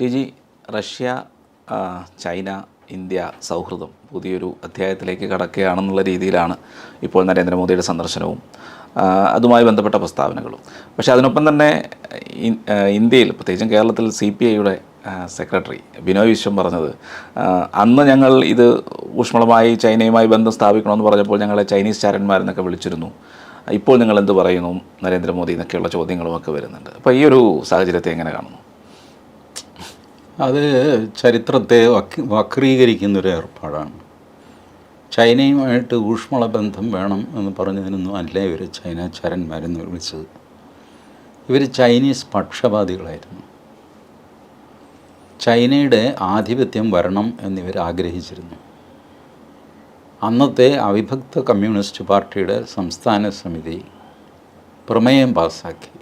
T G Russia China India സൗഹൃദം പുതിയൊരു അധ്യായത്തിലേക്ക് കടക്കുകയാണെന്നുള്ള രീതിയിലാണ് ഇപ്പോൾ നരേന്ദ്രമോദിയുടെ സന്ദർശനവും അതുമായി ബന്ധപ്പെട്ട പ്രസ്താവനകളും. പക്ഷേ അതിനൊപ്പം തന്നെ ഇന്ത്യയിൽ പ്രത്യേകിച്ചും കേരളത്തിൽ സി പി ഐയുടെ സെക്രട്ടറി ബിനോയ് വിശ്വം പറഞ്ഞത് അന്ന് ഞങ്ങൾ ഇത് ഊഷ്മളമായി ചൈനയുമായി ബന്ധം സ്ഥാപിക്കണമെന്ന് പറഞ്ഞപ്പോൾ ഞങ്ങളെ ചൈനീസ് ചാരന്മാരെന്നൊക്കെ വിളിച്ചിരുന്നു. ഇപ്പോൾ നിങ്ങൾ എന്ത് പറയുന്നു? നരേന്ദ്രമോദി എന്നൊക്കെയുള്ള ചോദ്യങ്ങളുമൊക്കെ വരുന്നുണ്ട്. അപ്പോൾ ഈ ഒരു സാഹചര്യത്തെ എങ്ങനെ കാണുന്നു? അത് ചരിത്രത്തെ വക്രീകരിക്കുന്നൊരു ഏർപ്പാടാണ്. ചൈനയുമായിട്ട് ഊഷ്മള ബന്ധം വേണം എന്ന് പറഞ്ഞതിനൊന്നും അല്ല ഇവർ ചൈന ചരന്മാരെന്ന് വിളിച്ചത്. ഇവർ ചൈനീസ് പക്ഷപാതികളായിരുന്നു. ചൈനയുടെ ആധിപത്യം വരണം എന്നിവർ ആഗ്രഹിച്ചിരുന്നു. അന്നത്തെ അവിഭക്ത കമ്മ്യൂണിസ്റ്റ് പാർട്ടിയുടെ സംസ്ഥാന സമിതി പ്രമേയം പാസ്സാക്കി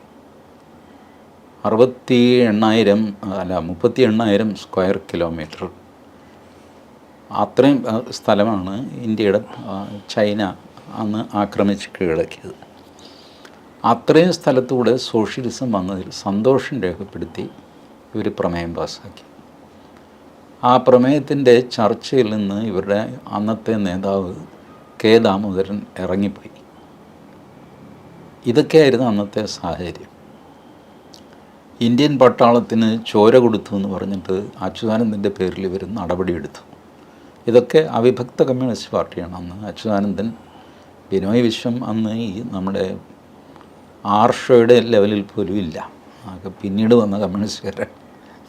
അറുപത്തി എണ്ണായിരം അല്ല മുപ്പത്തി എണ്ണായിരം സ്ക്വയർ കിലോമീറ്റർ. അത്രയും സ്ഥലമാണ് ഇന്ത്യയുടെ ചൈന അന്ന് ആക്രമിച്ച് കീഴടക്കിയത്. അത്രയും സ്ഥലത്തൂടെ സോഷ്യലിസം വന്നതിൽ സന്തോഷം രേഖപ്പെടുത്തി ഇവർ പ്രമേയം പാസ്സാക്കി ആ പ്രമേയത്തിന്റെ ചർച്ചയിൽ നിന്ന് ഇവരുടെ അന്നത്തെ നേതാവ് കെ. ദാമോദരൻ ഇറങ്ങിപ്പോയി. ഇതൊക്കെയായിരുന്നു അന്നത്തെ സാഹചര്യം. ഇന്ത്യൻ പട്ടാളത്തിന് ചോര കൊടുത്തു എന്ന് പറഞ്ഞിട്ട് അച്യുതാനന്ദന്റെ പേരിൽ ഇവർ നടപടിയെടുത്തു. ഇതൊക്കെ അവിഭക്ത കമ്മ്യൂണിസ്റ്റ് പാർട്ടിയാണ്. അന്ന് അച്യുതാനന്ദൻ ബിനോയ് വിശ്വം അന്ന് ഈ നമ്മുടെ ആർഷയുടെ ലെവലിൽ പോലും ഇല്ല. അതൊക്കെ പിന്നീട് വന്ന കമ്മ്യൂണിസ്റ്റുകാരാണ്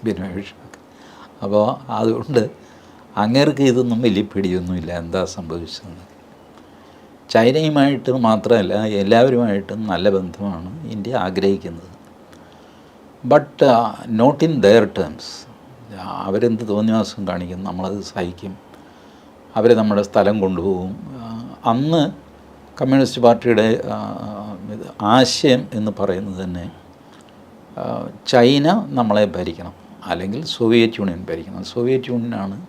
ബിനോയ് വിശ്വം അപ്പോൾ അതുകൊണ്ട് അങ്ങേർക്ക് ഇതൊന്നും വലിയ പിടിയൊന്നുമില്ല. എന്താ സംഭവിച്ചതെന്ന്. ചൈനയുമായിട്ട് മാത്രമല്ല എല്ലാവരുമായിട്ടും നല്ല ബന്ധമാണ് ഇന്ത്യ ആഗ്രഹിക്കുന്നത്. But not in their terms അവരെന്ത് തോന്നിവാസം കാണിക്കും? നമ്മളത് സഹിക്കും. അവർ നമ്മുടെ സ്ഥലം കൊണ്ടുപോകും. അന്ന് കമ്മ്യൂണിസ്റ്റ് പാർട്ടിയുടെ ആശയം എന്ന് പറയുന്നത് തന്നെ ചൈന നമ്മളെ ഭരിക്കണം. അല്ലെങ്കിൽ സോവിയറ്റ് യൂണിയൻ ഭരിക്കണം. സോവിയറ്റ് യൂണിയനാണ്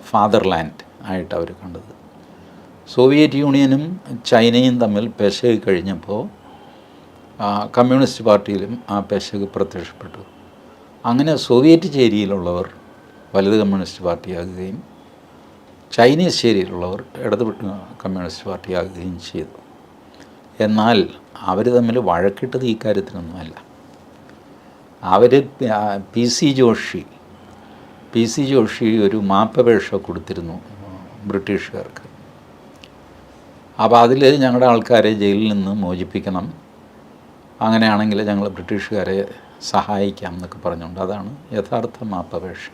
ഫാദർലാൻഡ് ആയിട്ട് അവർ കണ്ടത്. സോവിയറ്റ് യൂണിയനും ചൈനയും തമ്മിൽ പെശകി കഴിഞ്ഞപ്പോൾ കമ്മ്യൂണിസ്റ്റ് പാർട്ടിയിലും ആ പെശക് പ്രത്യക്ഷപ്പെട്ടു. അങ്ങനെ സോവിയറ്റ് ചേരിയിലുള്ളവർ വലത് കമ്മ്യൂണിസ്റ്റ് പാർട്ടിയാകുകയും ചൈനീസ് ചേരിയിലുള്ളവർ ഇടത് കമ്മ്യൂണിസ്റ്റ് പാർട്ടിയാകുകയും ചെയ്തു. എന്നാൽ അവർ തമ്മിൽ വഴക്കിട്ടത് ഈ കാര്യത്തിനൊന്നുമല്ല. അവർ P C Joshi P C Joshi ഒരു മാപ്പപേക്ഷ കൊടുത്തിരുന്നു ബ്രിട്ടീഷുകാർക്ക്. അപ്പോൾ അതിൽ ഞങ്ങളുടെ ആൾക്കാരെ ജയിലിൽ നിന്ന് മോചിപ്പിക്കണം. അങ്ങനെയാണെങ്കിൽ ഞങ്ങൾ ബ്രിട്ടീഷുകാരെ സഹായിക്കാം എന്നൊക്കെ പറഞ്ഞുകൊണ്ട് അതാണ് യഥാർത്ഥ മാപ്പപേക്ഷ.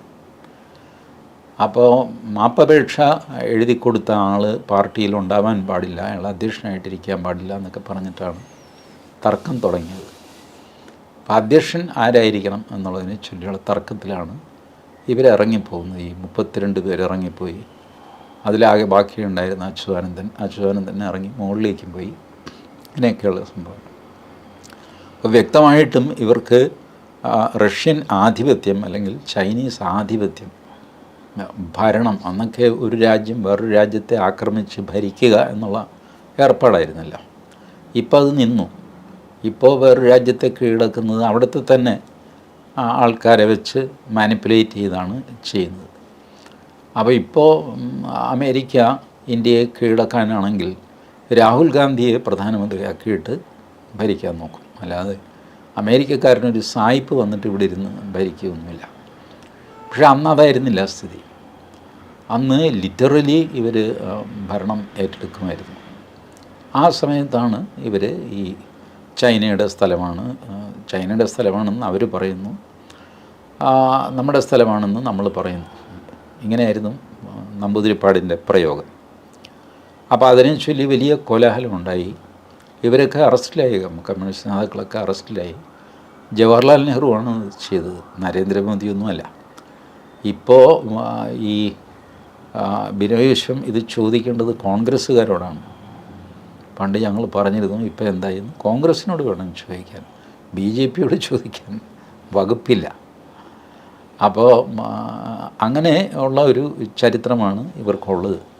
അപ്പോൾ മാപ്പപേക്ഷ എഴുതി കൊടുത്ത ആൾ പാർട്ടിയിൽ ഉണ്ടാവാൻ പാടില്ല അയാൾ അധ്യക്ഷനായിട്ടിരിക്കാൻ പാടില്ല എന്നൊക്കെ പറഞ്ഞിട്ടാണ് തർക്കം തുടങ്ങിയത്. അപ്പോൾ അധ്യക്ഷൻ ആരായിരിക്കണം എന്നുള്ളതിനെ ചൊല്ലിയുള്ള തർക്കത്തിലാണ് ഇവരിറങ്ങിപ്പോകുന്നത് ഈ മുപ്പത്തിരണ്ട് പേര് ഇറങ്ങിപ്പോയി. അതിലാകെ ബാക്കിയുണ്ടായിരുന്ന അച്യുതാനന്ദൻ. അച്യുതാനന്ദൻ ഇറങ്ങി മുകളിലേക്കും പോയി. ഇങ്ങനെയൊക്കെയുള്ള സംഭവം. അപ്പോൾ വ്യക്തമായിട്ടും ഇവർക്ക് റഷ്യൻ ആധിപത്യം അല്ലെങ്കിൽ ചൈനീസ് ആധിപത്യം ഭരണം അന്നൊക്കെ ഒരു രാജ്യം വേറൊരു രാജ്യത്തെ ആക്രമിച്ച് ഭരിക്കുക എന്നുള്ള ഏർപ്പാടായിരുന്നല്ല. ഇപ്പോൾ അത് നിന്നു. ഇപ്പോൾ വേറൊരു രാജ്യത്തെ കീഴടക്കുന്നത് അവിടുത്തെ തന്നെ ആൾക്കാരെ വെച്ച് മാനിപ്പുലേറ്റ് ചെയ്താണ് ചെയ്യുന്നത്. അപ്പോൾ ഇപ്പോൾ അമേരിക്ക ഇന്ത്യയെ കീഴടക്കാനാണെങ്കിൽ രാഹുൽ ഗാന്ധിയെ പ്രധാനമന്ത്രിയാക്കിയിട്ട് ഭരിക്കാൻ നോക്കും. അല്ലാതെ അമേരിക്കക്കാരനൊരു സായിപ്പ് വന്നിട്ട് ഇവിടെ ഇരുന്ന് ഭരിക്കുകയൊന്നുമില്ല പക്ഷെ അന്ന് അതായിരുന്നില്ല സ്ഥിതി. അന്ന് ലിറ്ററലി ഇവർ ഭരണം ഏറ്റെടുക്കുമായിരുന്നു. ആ സമയത്താണ് ഇവർ ഈ ചൈനയുടെ സ്ഥലമാണ് ചൈനയുടെ സ്ഥലമാണെന്ന് അവർ പറയുന്നു. നമ്മുടെ സ്ഥലമാണെന്ന് നമ്മൾ പറയുന്നു. ഇങ്ങനെയായിരുന്നു നമ്പൂതിരിപ്പാടിന്റെ പ്രയോഗം. അപ്പോൾ അതിനെ ചൊല്ലി വലിയ കോലാഹലമുണ്ടായി. ഇവരൊക്കെ അറസ്റ്റിലായി. കമ്മ്യൂണിസ്റ്റ് നേതാക്കളൊക്കെ അറസ്റ്റിലായി. ജവഹർലാൽ നെഹ്റുവാണ് ചെയ്തത്. നരേന്ദ്രമോദിയൊന്നുമല്ല. ഇപ്പോൾ ഈ ബിനോയ് വിശ്വം ഇത് ചോദിക്കേണ്ടത് കോൺഗ്രസ്സുകാരോടാണ്. പണ്ട് ഞങ്ങൾ പറഞ്ഞിരുന്നു ഇപ്പോൾ എന്തായിരുന്നു കോൺഗ്രസ്സിനോട് വേണം ചോദിക്കാൻ. ബി ജെ പിയോട് ചോദിക്കാൻ വകുപ്പില്ല. അപ്പോൾ അങ്ങനെ ഉള്ള ഒരു ചരിത്രമാണ് ഇവർക്കുള്ളത്.